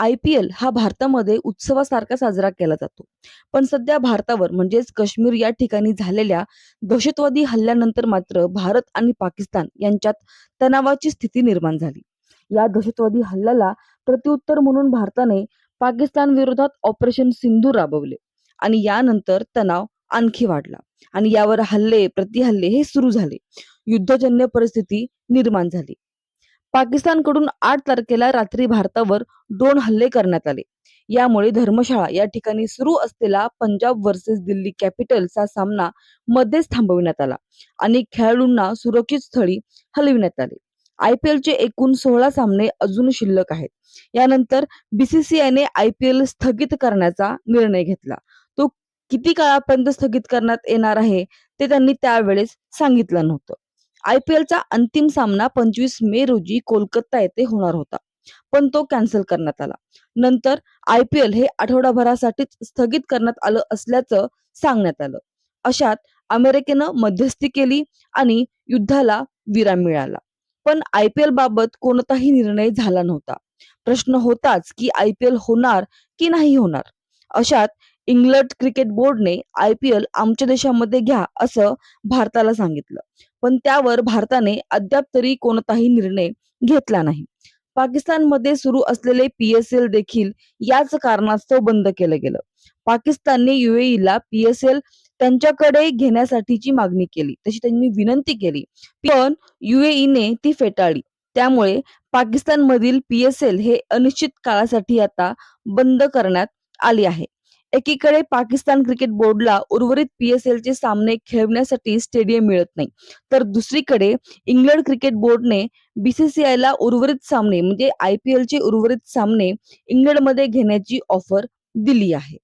I P L हा भारतामध्ये उत्सवासारखा साजरा केला जातो. पण सध्या भारतावर म्हणजेच काश्मीर या ठिकाणी झालेल्या दहशतवादी हल्ल्यानंतर मात्र भारत आणि पाकिस्तान यांच्यात तणावाची स्थिती निर्माण झाली. या दहशतवादी हल्ल्याला प्रत्युत्तर म्हणून भारताने पाकिस्तान विरोधात ऑपरेशन सिंधू राबवले आणि यानंतर तणाव आणखी वाढला आणि यावर हल्ले प्रतिहल्ले हे सुरू झाले. युद्धजन्य परिस्थिती निर्माण झाली. पाकिस्तानकडून आठ तारखेला रात्री भारतावर दोन हल्ले करण्यात आले. यामुळे धर्मशाळा या ठिकाणी सुरू असलेला पंजाब वर्सेस दिल्ली कॅपिटल्सचा सामना मध्येच थांबविण्यात आला आणि खेळाडूंना सुरक्षित स्थळी हलविण्यात आले. आय पी एलचे एकूण सोळा सामने अजून शिल्लक आहेत. यानंतर बीसीसीआयने आय पी एल स्थगित करण्याचा निर्णय घेतला. तो किती काळापर्यंत स्थगित करण्यात येणार आहे ते त्यांनी त्यावेळेस सांगितलं नव्हतं. आयपीएलचा अंतिम सामना पंचवीस मे रोजी कोलकाता येथे होणार होता पण तो कॅन्सल करण्यात आला. नंतर आयपीएल हे आठवडाभरासाठीच स्थगित करण्यात आलं असल्याचं सांगण्यात आलं. अशात अमेरिकेनं मध्यस्थी केली आणि युद्धाला विराम मिळाला. पण आयपीएल बाबत कोणताही निर्णय झाला नव्हता. प्रश्न होताच की आयपीएल होणार की नाही होणार? अशात इंग्लंड क्रिकेट बोर्डने आय पी एल आमच्या देशामध्ये घ्या असं भारताला सांगितलं. पण त्यावर भारताने अद्याप तरी कोणताही निर्णय घेतला नाही. पाकिस्तानमध्ये सुरू असलेले पी एस एल देखील याच कारणास्तव बंद केलं गेलं. पाकिस्तानने युएईला पी एस एल त्यांच्याकडे घेण्यासाठीची मागणी केली. तशी त्यांनी विनंती केली. पण युएईने ती फेटाळली. त्यामुळे पाकिस्तान मधील पी एस एल हे अनिश्चित काळासाठी आता बंद करण्यात आले आहे. एकीकडे पाकिस्तान क्रिकेट बोर्डला उर्वरित पी एस एलचे सामने खेळण्यासाठी स्टेडियम मिळत नाही तर दुसरीकडे इंग्लंड क्रिकेट बोर्डने बीसीसीआय ला उर्वरित सामने म्हणजे आय पी एलचे उर्वरित सामने इंग्लंडमध्ये घेण्याची ऑफर दिली आहे.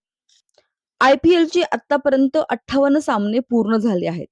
आय पी एलचे आतापर्यंत अठ्ठावन्न सामने पूर्ण झाले आहेत.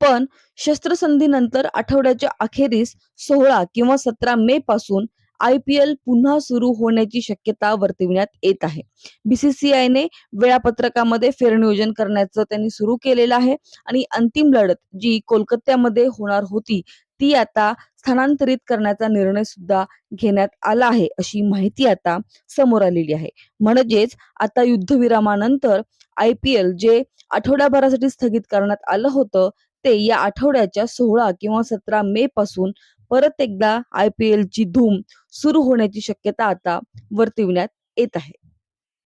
पण शस्त्रसंधीनंतर आठवड्याच्या अखेरीस सोळा किंवा सतरा मे पासून आय पी एल पुन्हा सुरू होण्याची शक्यता वर्तविण्यात येत आहे. बीसीसीआयने वेळापत्रकामध्ये फेरनियोजन करण्याचं त्यांनी सुरू केलेलं आहे आणि अंतिम लढत जी कोलकात्यामध्ये होणार होती ती आता स्थानांतरित करण्याचा निर्णय सुद्धा घेण्यात आला आहे अशी माहिती आता समोर आलेली आहे. म्हणजेच आता युद्धविरामानंतर आय पी एल जे आठवड्याभरासाठी स्थगित करण्यात आलं होतं ते या आठवड्याच्या सोळा किंवा सतरा मे पासून परत एकदा आय पी एलची धूम सुरू होण्याची शक्यता आता वर्तविण्यात येत आहे.